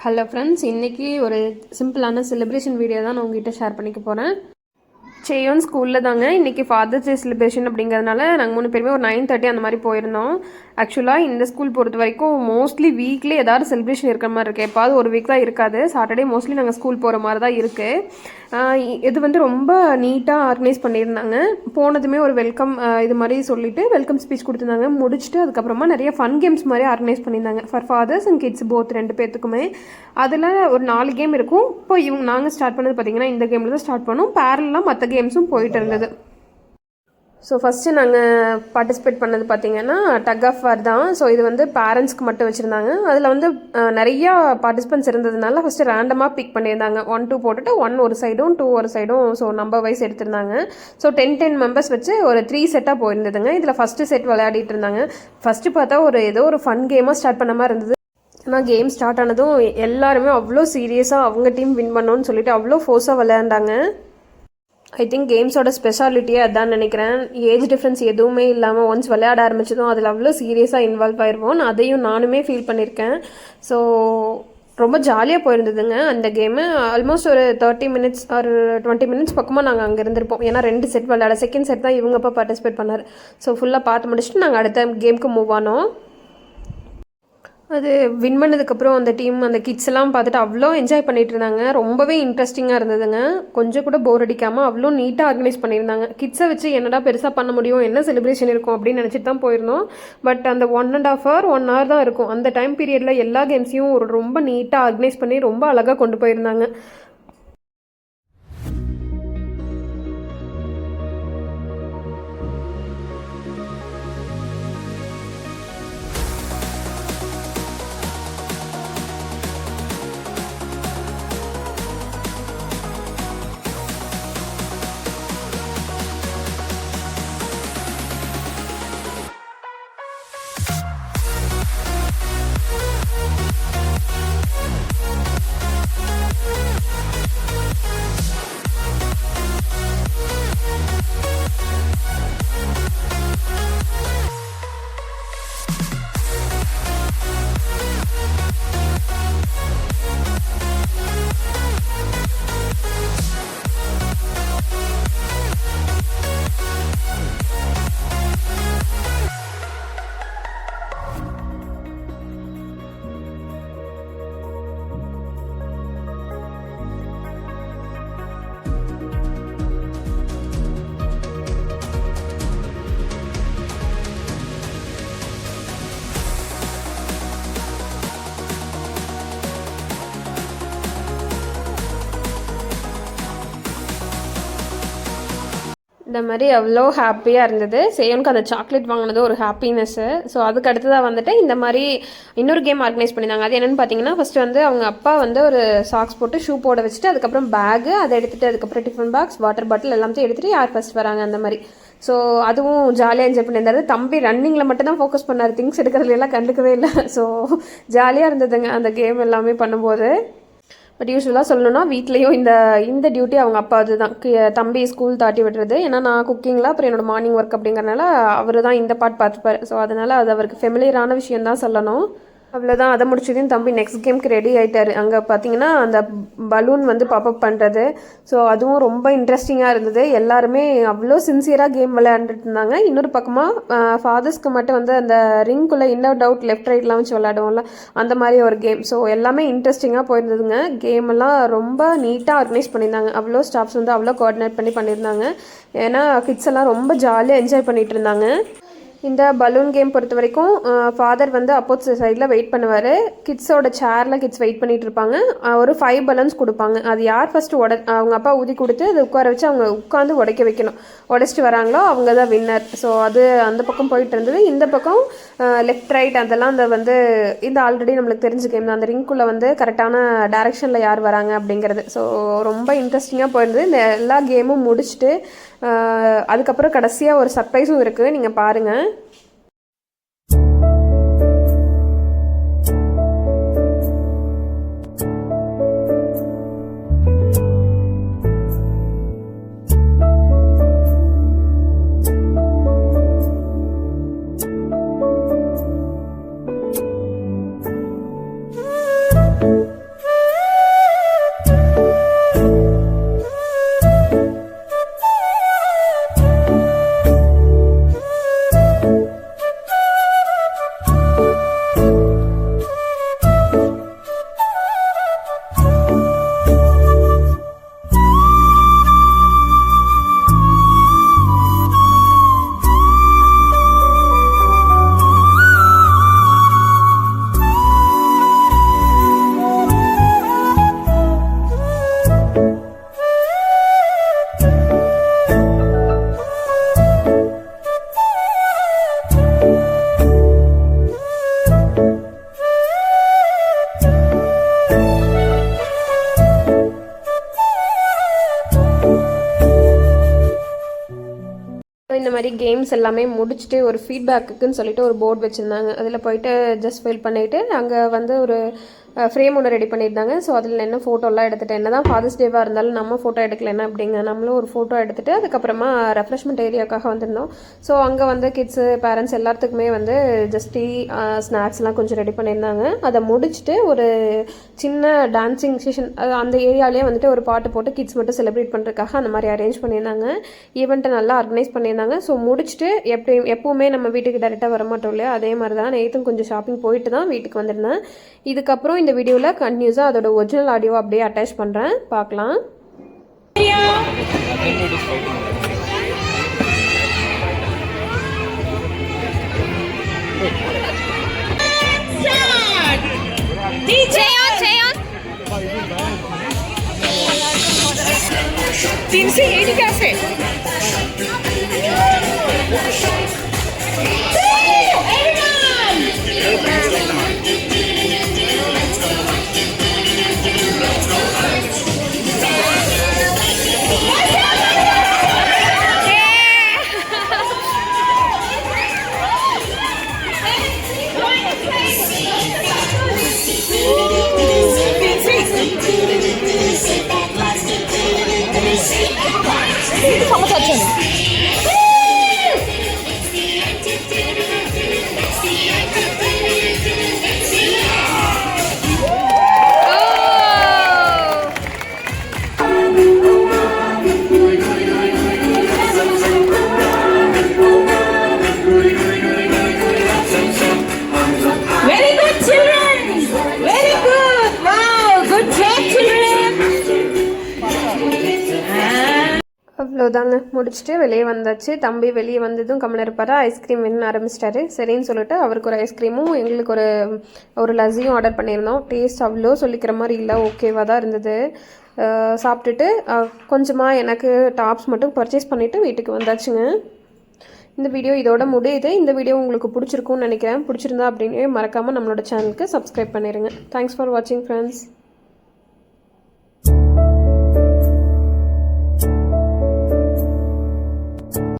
Hello friends இன்றைக்கி ஒரு சிம்பிளான செலிப்ரேஷன் வீடியோ தான் நான் உங்ககிட்ட ஷேர் பண்ணிக்க போகிறேன் சேயோன் ஸ்கூலில் தாங்க இன்றைக்கி ஃபாதர்ஸ் டே செலிப்ரேஷன் அப்படிங்கிறதுனால நாங்கள் மூணு பேருமே ஒரு நைன் தேர்ட்டி அந்த மாதிரி போயிருந்தோம். ஆக்சுவலாக இந்த ஸ்கூல் பொறுத்த வரைக்கும் மோஸ்ட்லி வீக்லி ஏதாவது செலிப்ரேஷன் இருக்கிற மாதிரி இருக்குது எப்பாவது ஒரு வீக் தான் இருக்காது. சாட்டர்டே மோஸ்ட்லி நாங்கள் ஸ்கூல் போகிற மாதிரி தான் இருக்குது இது வந்து ரொம்ப நீட்டாக ஆர்கனைஸ் பண்ணியிருந்தாங்க. போனதுமே ஒரு வெல்கம் இது மாதிரி சொல்லிவிட்டு வெல்கம் ஸ்பீச் கொடுத்துருந்தாங்க. முடிச்சுட்டு அதுக்கப்புறமா நிறைய ஃபன் கேம்ஸ் மாதிரி ஆர்கனைஸ் பண்ணியிருந்தாங்க. For fathers and kids both ரெண்டு பேர்த்துக்குமே அதில் ஒரு நாலு கேம் இருக்கும். இப்போ இவங்க நாங்கள் ஸ்டார்ட் பண்ணது பார்த்தீங்கன்னா இந்த கேமில் தான் ஸ்டார்ட் பண்ணோம். பேரலாம் மற்ற கேம்ஸும் போயிட்டு இருந்தது. ஸோ ஃபஸ்ட்டு நாங்கள் பார்ட்டிசிபேட் பண்ணது பார்த்தீங்கன்னா டக் ஆஃப் வார் தான். ஸோ இது வந்து பேரண்ட்ஸ்க்கு மட்டும் வச்சுருந்தாங்க. அதில் வந்து நிறையா பார்ட்டிசிபென்ட்ஸ் இருந்ததுனால ஃபஸ்ட்டு ரேண்டமாக பிக் பண்ணியிருந்தாங்க. ஒன் டூ போட்டுட்டு ஒன் ஒரு சைடும் டூ ஒரு சைடும் ஸோ நம்பர் வைஸ் எடுத்திருந்தாங்க. ஸோ டென் டென் மெம்பர்ஸ் வச்சு ஒரு த்ரீ செட்டாக போயிருந்ததுங்க. இதில் ஃபஸ்ட்டு செட் விளையாடிட்டு இருந்தாங்க. ஃபஸ்ட்டு பார்த்தா ஒரு ஏதோ ஒரு ஃபன் கேமாக ஸ்டார்ட் பண்ண மாதிரி இருந்தது. ஆனால் கேம் ஸ்டார்ட் ஆனதும் எல்லாருமே அவ்வளோ சீரியஸாக அவங்க டீம் வின் பண்ணணும்னு சொல்லிட்டு அவ்வளோ ஃபோர்ஸாக விளையாண்டாங்க. ஐ திங்க் கேம்ஸோட ஸ்பெஷாலிட்டியே அதான் நினைக்கிறேன். ஏஜ் டிஃப்ரென்ஸ் எதுவுமே இல்லாமல் ஒன்ஸ் விளையாட ஆரம்பிச்சதும் அதில் அவ்வளோ சீரியஸாக இன்வால்வ் ஆயிடுவோம் அதையும் நானுமே ஃபீல் பண்ணியிருக்கேன் ஸோ ரொம்ப ஜாலியாக போயிருந்ததுங்க அந்த கேமு ஆல்மோஸ்ட் ஒரு தேர்ட்டி மினிட்ஸ் ஒரு டுவெண்ட்டி மினிட்ஸ் பக்கமாக நாங்கள் அங்கே இருந்திருப்போம். ஏன்னா ரெண்டு செட் விளையாட செகண்ட் செட் தான் இவங்க அப்போ பார்ட்டிசிபேட் பண்ணார். ஸோ ஃபுல்லாக பார்த்து முடிச்சுட்டு நாங்கள் அடுத்த கேமுக்கு மூவ் ஆனோம். அது வின் பண்ணதுக்கப்புறம் அந்த டீம் அந்த கிட்ஸ் எல்லாம் பார்த்துட்டு அவ்வளோ என்ஜாய் பண்ணிட்டு இருந்தாங்க ரொம்பவே இன்ட்ரெஸ்டிங்காக இருந்ததுங்க. கொஞ்சம் கூட போர் அடிக்காமல் அவ்வளோ நீட்டாக ஆர்கனைஸ் பண்ணியிருந்தாங்க. கிட்ஸை வச்சு என்னடா பெருசாக பண்ண முடியும்? என்ன செலிப்ரேஷன் இருக்கும்? அப்படின்னு நினச்சிட்டு தான் போயிருந்தோம். பட் அந்த one and half hour one hour தான் இருக்கும். அந்த டைம் பீரியடில் எல்லா கேம்ஸையும் ஒரு ரொம்ப நீட்டாக ஆர்கனைஸ் பண்ணி ரொம்ப அழகாக கொண்டு போயிருந்தாங்க. இந்த மாதிரி அவ்வளோ ஹாப்பியாக இருந்தது. சேவனுக்கு அந்த சாக்லேட் வாங்கினது ஒரு ஹாப்பினஸ்ஸு ஸோ அதுக்கு அடுத்ததாக வந்துட்டு இந்த மாதிரி இன்னொரு கேம் ஆர்கனைஸ் பண்ணியிருந்தாங்க. அது என்னென்னு பார்த்தீங்கன்னா ஃபஸ்ட்டு வந்து அவங்க அப்பா வந்து ஒரு சாக்ஸ் போட்டு ஷூ போட வச்சுட்டு அதுக்கப்புறம் பேகு அதை எடுத்துகிட்டு அதுக்கப்புறம் டிஃபன் பாக்ஸ் வாட்டர் பாட்டில் எல்லாத்தையும் எடுத்துகிட்டு யார் ஃபஸ்ட் வராங்க அந்த மாதிரி. ஸோ அதுவும் ஜாலியாக என்ஜாய் பண்ணியிருந்தாரு. தம்பி ரன்னிங்கில் மட்டும் தான் ஃபோக்கஸ் பண்ணார். திங்ஸ் எடுக்கிறதுல எல்லாம் கண்டுக்கவே இல்லை. ஸோ ஜாலியாக இருந்ததுங்க அந்த கேம் எல்லாமே பண்ணும்போது. பட் யூஸ்வலாக சொல்லணும்னா வீட்லேயும் இந்த இந்த டியூட்டி அவங்க அப்பா அதுதான். தம்பி ஸ்கூல் தாட்டி விடுறது. ஏன்னா நான் குக்கிங்கில் அப்புறம் என்னோடய மார்னிங் ஒர்க் அப்படிங்கிறனால அவர் தான் இந்த பார்ட் பார்த்துப்பார். ஸோ அதனால் அது அவருக்கு ஃபெமிலியரான விஷயம் தான் சொல்லணும். அவ்வளோதான் அதை முடிச்சதையும் தம்பி நெக்ஸ்ட் கேம்க்கு ரெடி ஆயிட்டாரு. அங்கே பார்த்தீங்கன்னா அந்த பலூன் வந்து பாப்பப் பண்ணுறது ஸோ அதுவும் ரொம்ப இன்ட்ரெஸ்டிங்காக இருந்தது. எல்லாருமே அவ்வளோ சின்சியராக கேம் விளையாண்டுட்டு இருந்தாங்க. இன்னொரு பக்கமாக ஃபாதர்ஸ்க்கு மட்டும் வந்து அந்த ரிங்குள்ளே இன் அவுட் அவுட் லெஃப்ட் ரைட்லாம் வச்சு விளையாடுவோம்ல அந்த மாதிரி ஒரு கேம் ஸோ எல்லாமே இன்ட்ரெஸ்டிங்காக போயிருந்ததுங்க. கேம் எல்லாம் ரொம்ப நீட்டாக ஆர்கனைஸ் பண்ணியிருந்தாங்க. அவ்வளோ ஸ்டாஃப்ஸ் வந்து அவ்வளோ கோஆர்டினேட் பண்ணி பண்ணியிருந்தாங்க. ஏன்னா கிட்ஸ் எல்லாம் ரொம்ப ஜாலியாக என்ஜாய் பண்ணிகிட்டு இருந்தாங்க. இந்த பலூன் கேம் பொறுத்த வரைக்கும் ஃபாதர் வந்து அப்போசிட் சைடில் வெயிட் பண்ணுவார். கிட்ஸோட சேரில் கிட்ஸ் வெயிட் பண்ணிட்டு இருப்பாங்க. ஒரு ஃபைவ் பலூன்ஸ் கொடுப்பாங்க. அது யார் ஃபஸ்ட்டு உட அவங்க அப்பா ஊதி கொடுத்து அதை உட்கார வச்சு அவங்க உட்காந்து உடைக்க வைக்கணும். உடைச்சிட்டு வராங்களோ அவங்க தான் வின்னர் ஸோ அது அந்த பக்கம் போயிட்டு இருந்தது. இந்த பக்கம் லெஃப்ட் ரைட் அதெல்லாம் அந்த வந்து இந்த ஆல்ரெடி நம்மளுக்கு தெரிஞ்ச கேம் தான். அந்த ரிங்குள்ளே வந்து கரெக்டான டேரெக்ஷனில் யார் வராங்க அப்படிங்கிறது. ஸோ ரொம்ப இன்ட்ரெஸ்டிங்காக போயிருந்தது. இந்த எல்லா கேமும் முடிச்சுட்டு அதுக்கப்புறம் கடைசியாக ஒரு சர்ப்ரைஸும் இருக்குது. நீங்கள் பாருங்கள் இந்த மாதிரி கேம்ஸ் எல்லாமே முடிச்சுட்டு ஒரு ஃபீட்பேக்குன்னு சொல்லிட்டு ஒரு போர்டு வச்சுருந்தாங்க. அதில் போயிட்டு ஜஸ்ட் ஃபில் பண்ணிவிட்டு அங்கே வந்து ஒரு ஃப்ரேம் ஒன்று ரெடி பண்ணியிருந்தாங்க. ஸோ அதில் என்ன ஃபோட்டோலாம் எடுத்துகிட்டு என்ன தான் ஃபாதர்ஸ் டேவாக இருந்தாலும் நம்ம ஃபோட்டோ எடுக்கலைன்னா அப்படிங்க நம்மளும் ஒரு ஃபோட்டோ எடுத்துகிட்டு அதுக்கப்புறமா ரெஃப்ரெஷ்மெண்ட் ஏரியாக்காக வந்திருந்தோம். ஸோ அங்கே வந்து கிட்ஸு பேரண்ட்ஸ் எல்லாத்துக்குமே வந்து ஜஸ்ட் டீ ஸ்நாக்ஸ்லாம் கொஞ்சம் ரெடி பண்ணியிருந்தாங்க. அதை முடிச்சுட்டு ஒரு சின்ன டான்ஸிங் செஷன் அந்த ஏரியாலேயே வந்துட்டு ஒரு பாட்டு போட்டு கிட்ஸ் மட்டும் செலிப்ரேட் பண்ணுறதுக்காக அந்த மாதிரி அரேஞ்ச் பண்ணியிருந்தாங்க. ஈவெண்ட்டை நல்லா ஆர்கனைஸ் பண்ணியிருந்தாங்க. ஸோ முடிச்சுட்டு எப்படி எப்போவுமே நம்ம வீட்டுக்கு டேரெக்டாக வர மாட்டோம் இல்லையா? அதே மாதிரி தான் நேற்றும் கொஞ்சம் ஷாப்பிங் போயிட்டு தான் வீட்டுக்கு வந்திருந்தேன். இதுக்கப்புறம் இந்த வீடியோவில் கண்டினியூஸாக அதோட ஒரிஜினல் ஆடியோ அப்படியே அட்டாச் பண்ணுறேன் பார்க்கலாம் तीन से एडी कैसे 什么在这 அவ்வளோதாங்க முடிச்சுட்டு வெளியே வந்தாச்சு. தம்பி வெளியே வந்ததும் கம்மன் இருப்பார்? ஐஸ்கிரீம் வேணும்னு ஆரம்பிச்சிட்டாரு. சரின்னு சொல்லிட்டு அவருக்கு ஒரு ஐஸ்கிரீமும் எங்களுக்கு ஒரு ஒரு லஸ்ஸியும் ஆர்டர் பண்ணியிருந்தோம். டேஸ்ட் அவ்வளோ சொல்லிக்கிற மாதிரி இல்லை. ஓகேவாக தான் இருந்தது. சாப்பிட்டுட்டு கொஞ்சமாக எனக்கு டாப்ஸ் மட்டும் பர்ச்சேஸ் பண்ணிவிட்டு வீட்டுக்கு வந்தாச்சுங்க. இந்த வீடியோ இதோட முடியுது. இந்த வீடியோ உங்களுக்கு பிடிச்சிருக்கும்னு நினைக்கிறேன். பிடிச்சிருந்தா அப்படின்னே மறக்காமல் நம்மளோட சேனலுக்கு சப்ஸ்கிரைப் பண்ணிடுங்க தேங்க்ஸ் ஃபார் வாட்சிங் ஃப்ரெண்ட்ஸ்